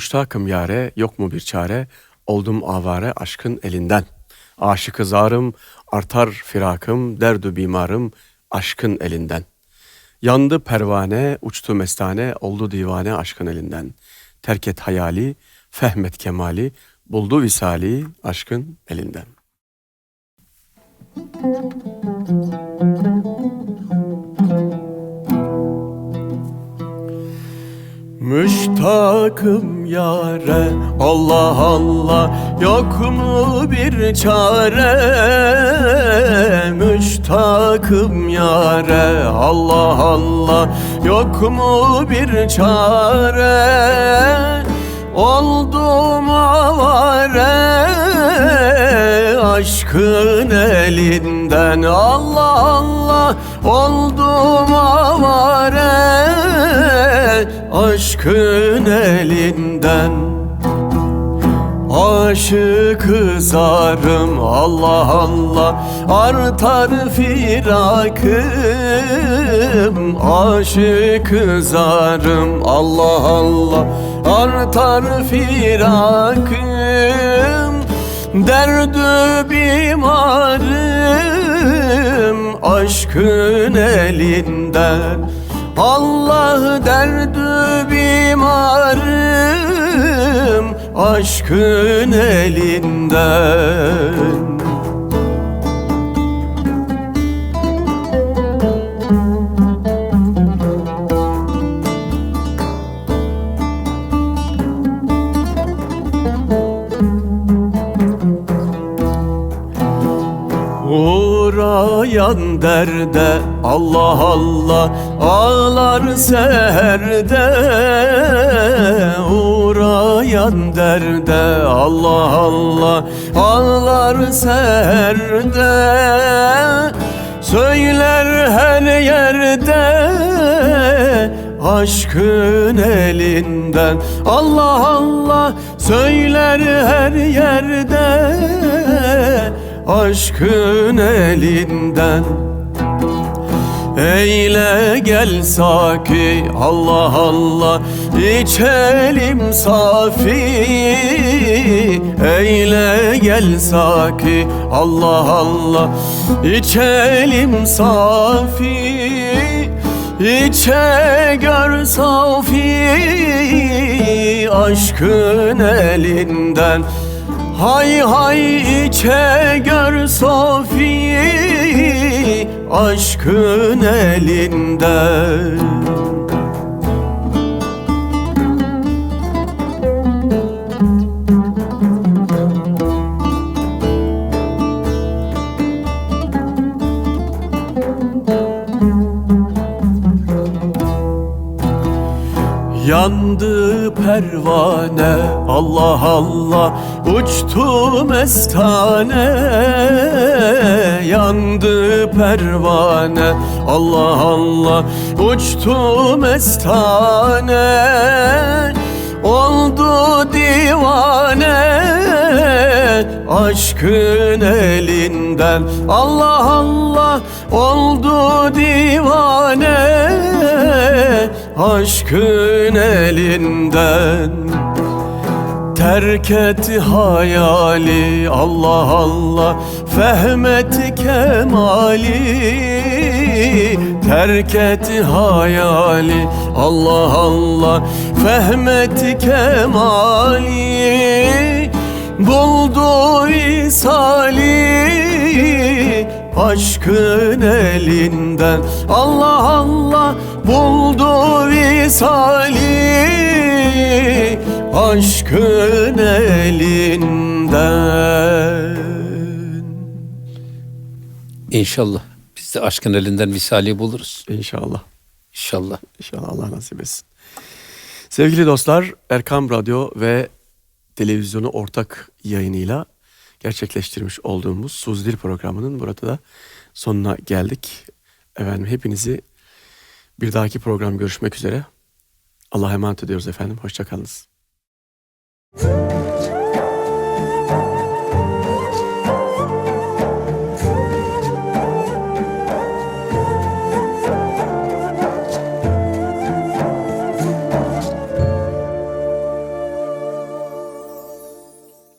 Müştakım yare, yok mu bir çare? Oldum avare aşkın elinden. Aşıkı zarım, artar firakım, derdü bimarım aşkın elinden. Yandı pervane, uçtu mestane, oldu divane aşkın elinden. Terk et hayali, fehmet kemali, buldu visali aşkın elinden. Müştakım yare Allah Allah yok mu bir çare? Müştakım yare Allah Allah yok mu bir çare Oldum avare aşkın elinden. Allah Allah oldum avare aşkın elinden Aşık kızarım Allah Allah. Artar firakım. Aşık kızarım Allah Allah. Artar firakım. Derdü bimarım. Aşkın elinden Allah derdü bimarım aşkın elinden Uğrayan derde Allah Allah ağlar seherde Uğrayan derde Allah Allah ağlar seherde Söyler her yerde aşkın elinden. Allah Allah söyler her yerde aşkın elinden. Eyle gel saki Allah Allah içelim safi. Eyle gel saki Allah Allah içelim safi. İçe gör safi aşkın elinden Hay hay içe gör Sofi aşkın elinden Yandı pervane Allah Allah uçtu mestane. Yandı pervane Allah Allah uçtu mestane. Oldu divane aşkın elinden. Allah Allah oldu divane aşkın elinden Terk et hayali. Allah Allah Fehmet kemali. Terk et hayali. Allah Allah Fehmet kemali. Buldu visali aşkın elinden. Allah Allah buldu visali aşkın elinden İnşallah biz de aşkın elinden visali buluruz. İnşallah. İnşallah. İnşallah Allah nasip etsin. Sevgili dostlar, Erkam Radyo ve televizyonu ortak yayınıyla gerçekleştirmiş olduğumuz Suzdil programının burada da sonuna geldik. Efendim hepinizi bir dahaki program görüşmek üzere. Allah'a emanet ediyoruz efendim. Hoşçakalınız.